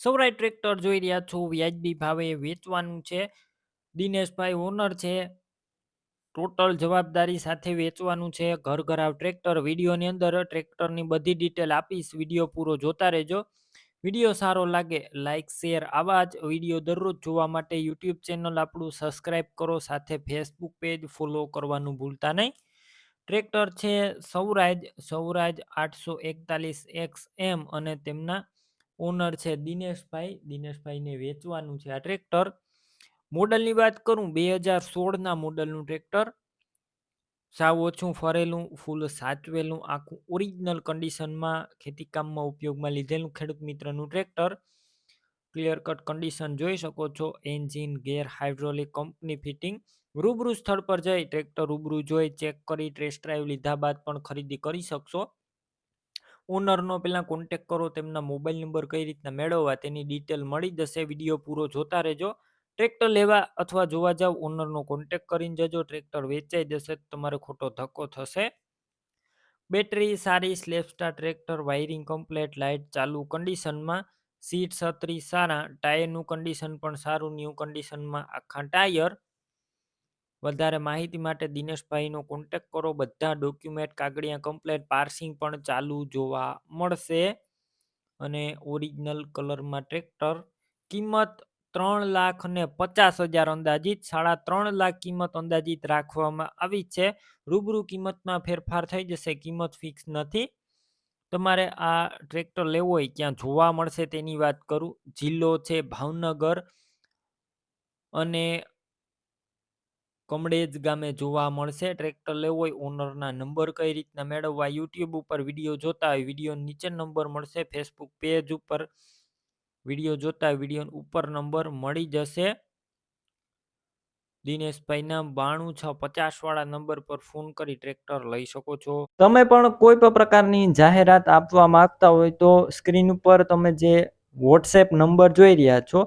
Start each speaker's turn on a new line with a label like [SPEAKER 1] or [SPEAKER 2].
[SPEAKER 1] સૌરાય tractor જોઈ રહ્યા છો, વ્યાજબી ભાવે વેચવાનું છે. દિનેશભાઈ ઓનર છે. ટોટલ જવાબદારી સાથે વેચવાનું છે. ઘર ઘરાવ ટ્રેક્ટર. વિડીયોની અંદર ટ્રેક્ટરની બધી ડિટેલ આપીશ. વીડિયો પૂરો જોતા રહેજો. વીડિયો સારો લાગે લાઇક શેર આવા જ વીડિયો દરરોજ જોવા માટે યુટ્યુબ ચેનલ આપણું સબસ્ક્રાઈબ કરો. સાથે ફેસબુક પેજ ફોલો કરવાનું ભૂલતા નહીં. ટ્રેક્ટર છે સૌરાજ સૌરાજ આઠસો એકતાલીસ એક્સ એમ અને તેમના ઓનર છે દિનેશભાઈ. દિનેશભાઈને વેચવાનું છે આ ટ્રેક્ટર. મોડલની વાત કરું, બે હજાર સોળના મોડલનું ટ્રેક્ટર. સાવ ઓછું ફરેલું, ફૂલ સાચવેલું, આખું ઓરિજિનલ કન્ડિશનમાં ખેતીકામમાં ઉપયોગમાં લીધેલું ખેડૂત મિત્રનું ટ્રેક્ટર. ક્લિયર કટ કન્ડિશન જોઈ શકો છો engine gear hydraulic company fitting રૂબરૂ સ્થળ પર જઈ, ટ્રેક્ટર રૂબરૂ જોઈ ચેક કરી ટેસ્ટ ડ્રાઈવ લીધા બાદ પણ ખરીદી કરી શકશો. ઓનરનો પહેલાં કોન્ટેક કરો, તેમના મોબાઈલ નંબર કઈ રીતના મેળવવા, તેની ડિટેલ મળી જશે. વીડિયો પૂરો જોતા રહેજો. ટ્રેક્ટર લેવા અથવા જોવા જાવ, ઓનરનો કોન્ટેક કરીને જજો. ટ્રેક્ટર વેચાઈ જશે તમારે ખોટો ધક્કો થશે. બેટરી સારી self starter tractor wiring complete light ચાલુ કન્ડિશનમાં સીટ છત્રી સારા ટાયરનું કન્ડિશન પણ સારું ન્યૂ કન્ડિશનમાં આખા ટાયર વધારે માહિતી માટે દિનેશભાઈનો કોન્ટેક કરો. બધા ડોક્યુમેન્ટ કાગળિયા કમ્પ્લેટ પાર્સિંગ પણ ચાલુ જોવા મળશે. અને ઓરિજિનલ કલરમાં ટ્રેક્ટર કિંમત ત્રણ લાખ ને પચાસ હજાર અંદાજિત, સાડા ત્રણ લાખ કિંમત અંદાજિત રાખવામાં આવી છે. રૂબરૂ કિંમતમાં ફેરફાર થઈ જશે. કિંમત ફિક્સ નથી. તમારે આ ટ્રેક્ટર લેવો હોય ક્યાં જોવા મળશે. તેની વાત કરું. જિલ્લો છે ભાવનગર. અને કમડેજ ગામે જોવા મળશે. ટ્રેક્ટર લેવો હોય, ઓનરના નંબર કઈ રીતના મેળવવા? યુટ્યુબ ઉપર વીડિયો જોતા હોય, વીડિયો નીચે નંબર મળશે. ફેસબુક પેજ ઉપર વીડિયો જોતા વીડિયો ઉપર નંબર મળી જશે. દિનેશભાઈના બાણું છ પચાસ વાળા નંબર પર ફોન કરી ટ્રેક્ટર લઈ શકો છો. તમે પણ કોઈ પણ પ્રકારની જાહેરાત આપવા માંગતા હોય તો સ્ક્રીન ઉપર તમે જે વોટ્સએપ નંબર જોઈ રહ્યા છો